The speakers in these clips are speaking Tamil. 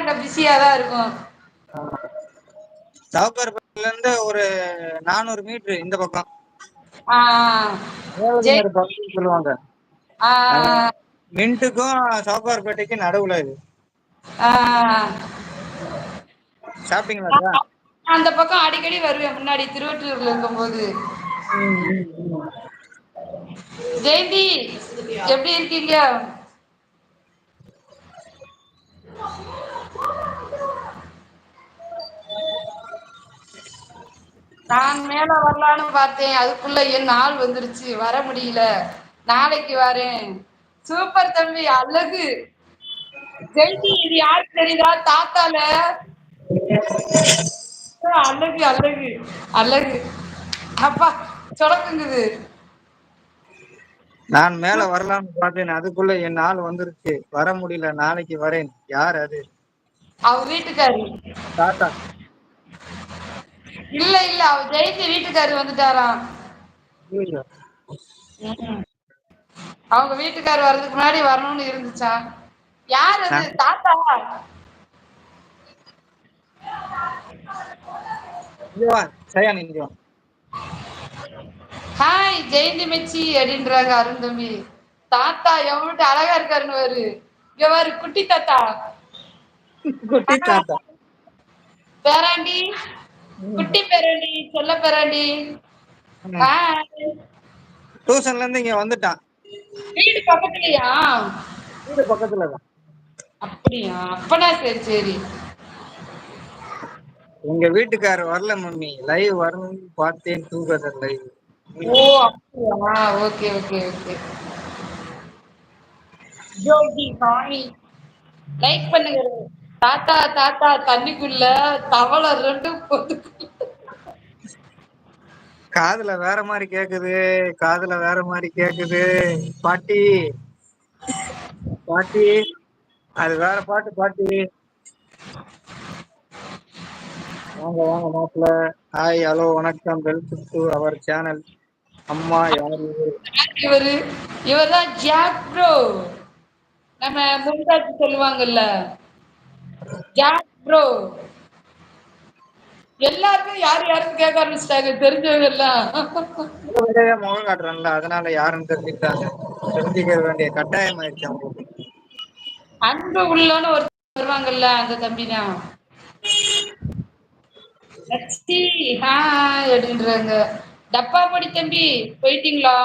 அங்க பிஸியா தான் இருக்கும். சவுக்கார்பேட்டையில இருந்து ஒரு நானூறு மீட்ரு இந்த பக்கம். சொல்லுவாங்க. மின்ட்டுக்கும் சவுக்கார்பேட்டைக்கும் நடுவுல இது. சாப்பிட்டீங்களா அந்த பக்கம் அடிக்கடி வருவேன் முன்னாடி திருவொற்றியூர்ல இருக்கும்போது. ஜெயந்தி எப்படி இருக்கீங்க? நான் மேல வரலான்னு பார்த்தேன். அதுக்குள்ள என் நாள் வந்துருச்சு. வர முடியல. நாளைக்கு வரேன். சூப்பர் தம்பி அழகு. ஜெயந்தி இது யாரு தெரியுதா? தாத்தால. அழகு அழகு. அழகு. அப்பா சொடக்குங்குது நான் மேல வரலாம்னு பார்த்தேன். அதுக்குள்ள என் நாள் வந்துருச்சு. வர முடியல. நாளைக்கு வரேன். யார் அது? அவ வீட்டுக்காரு. தாத்தா. இல்ல இல்ல அவ ஜெயந்தி வீட்டுக்காரு வந்துட்டாராம். அவங்க வீட்டுக்காரர் வர்றதுக்கு முன்னாடி வரணும்னு இருந்துச்சா? யார் அது? தாத்தா? ஹாய் ஜெயந்தி மெச்சி அப்படின்றாங்க அருண் தம்பி தாத்தா எவ்வளவு அழகா இருக்காருன்னு பாரு. இங்க குட்டி தாத்தா. குட்டி தாத்தா. பேராண்டி. குட்டி பேராண்டி சொல்ல பேராண்டி. ஹாய் டியூஷன்ல இருந்து இங்க வந்துட்டான். வீடு பக்கத்துலயா? வீடு பக்கத்துல தான். அப்படியா? அப்பனா சரி சரி. உங்க வீட்டுக்காரர் வரல மம்மி. லைவ் வரணும்னு பார்த்தேன் தூக்கத லைவ் ஓ அப்படியா? Okay okay okay. ஜோதி சாமி லைக் பண்ணுங்க. தாத்தா தாத்தா தண்ணிக்குள்ள தவளை ரெண்டும் காதுல வேற மாதிரி கேக்குது காதுல வேற மாதிரி கேக்குது. பாட்டி பாட்டி அது வேற பாட்டு பாட்டி. வாங்க வாங்க மாப்பிள்ள. ஹாய் ஹலோ வணக்கம். வெல்கம் டு அவர் சேனல் அம்மா யாரு? இவரு? இவரு? இவர்தான் ஜாக் ப்ரோ நம்ம மும்தாஜ் சொல்லுவாங்கல்ல. ஜாக் ப்ரோ எல்லாருக்கும் யார் யாருக்கும் கேட்க ஆரம்பிச்சிட்டாங்க தெரிஞ்சவங்க எல்லாம். முகம் காட்டுறான்ல அதனால யாருன்னு தெரிஞ்சுக்கிட்டாங்க. தெரிஞ்சுக்க வேண்டிய கட்டாயம் ஆயிடுச்சு அவங்களுக்கு. அன்பு உள்ளோன்னு ஒரு வருவாங்கல்ல அந்த தம்பி தான் லட்சி ஹாய் அப்படின்றாங்க. டப்பா படி தம்பி போயிட்டீங்களா?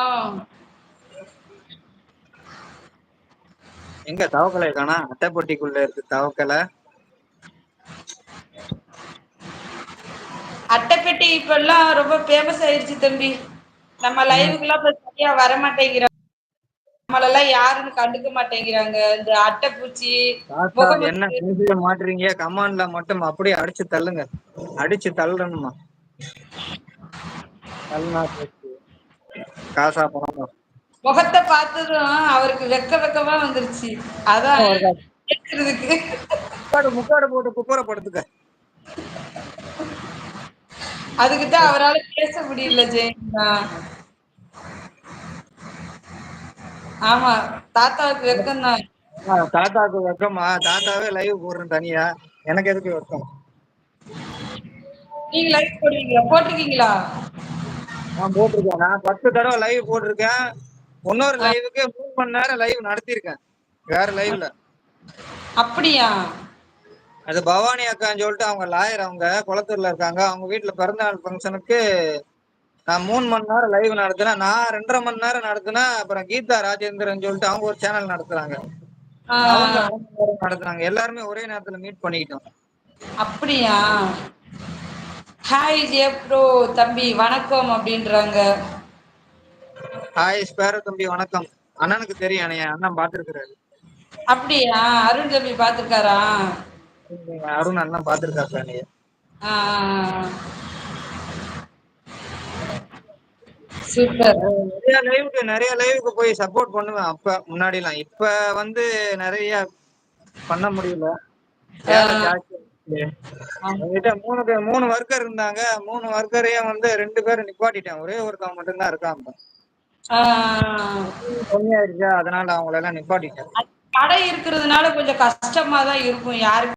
எங்க தவக்கலை காணா? அட்டைப்பொட்டிக்குள்ள இருக்கு தவக்கலை. அட்டைப்பெட்டி இப்ப எல்லாம் ரொம்ப ஃபேமஸ் ஆயிருச்சு தம்பி. நம்ம லைவுக்குலாம் இப்ப சரியா வர மாட்டேங்கிறாங்க நம்மளெல்லாம் யாருன்னு கண்டுக்க மாட்டேங்கிறாங்க. இந்த அட்டைப்பூச்சி என்ன பேசவே மாட்டுறீங்க? கமாண்ட்ல மட்டும் அப்படியே அடிச்சு தள்ளுங்க. அடிச்சு தள்ளணுமா தள்ளுனா. காசா பணமா? முகத்தை பார்த்ததும் அவருக்கு வெக்க வெக்கமா வந்துருச்சு. அதான் முக்காடு போட்டு குப்புற படுத்துக்க. அதுக்கு தான் அவரால பேச முடியல ஜெயந்தா. ஆமா தாத்தாவுக்கு வெக்கம் தான் ஆ, தாத்தாக்கு வெக்கமா? தாத்தாவே லைவ் போடுறேன் தனியா. எனக்கு எதுக்கு வெக்கம்? நீங்க லைவ் போடுவீங்களா? போட்டிருக்கீங்களா? நான் போட்டிருக்கேன். நான் பத்து தடவை லைவ் போட்டிருக்கேன். இன்னொரு லைவுக்கு மூணு மணி நேரம் லைவ் நடத்தியிருக்கேன். வேற லைவ்ல அப்படியா? அது பவானி அக்கான்னு சொல்லிட்டு அவங்க லாயர் அவங்க குளத்தூர்ல இருக்காங்க. அவங்க வீட்டுல பிறந்தநாள் ஃபங்க்ஷனுக்கு நான் மூணு மணி நேரம் லைவ் நடத்தினேன் நான் ரெண்டரை மணி நேரம் நடத்தினேன் அப்புறம் கீதா ராஜேந்திரன் சொல்லிட்டு அவங்க ஒரு சேனல் நடத்துறாங்க. நடத்துறாங்க. எல்லாருமே ஒரே நேரத்துல மீட் பண்ணிக்கிட்டோம். அப்படியா? ஹாய் ஜெப்ரோ தம்பி வணக்கம் அப்படின்றாங்க. ஹாய் ஸ்பேர தம்பி வணக்கம். அண்ணனுக்கு தெரியும் அண்ணன் பாத்துருக்காரு அப்படியா? அருண் தம்பி பாத்துருக்காரா அருண் அண்ணன் பாத்துருக்காரு நீ நிறைய லைவுக்கு நிறைய லைவுக்கு போய் சப்போர்ட் பண்ணுவேன். அப்ப முன்னாடி எல்லாம் இப்ப வந்து நிறைய பண்ண முடியல. என்கிட்ட மூணு மூணு ஒர்க்கர் இருந்தாங்க. மூணு ஒர்க்கரையும் வந்து ரெண்டு பேரும் நிப்பாட்டிட்டேன். ஒரே ஒருத்தவங்க மட்டும்தான் இருக்கான் இப்ப. கம்மியாயிருச்சா அதனால அவங்கள எல்லாம் நிப்பாட்டிட்டேன் கடை இருக்கிறதுனால கொஞ்சம் கஷ்டமா தான் இருக்கும். யாருக்கு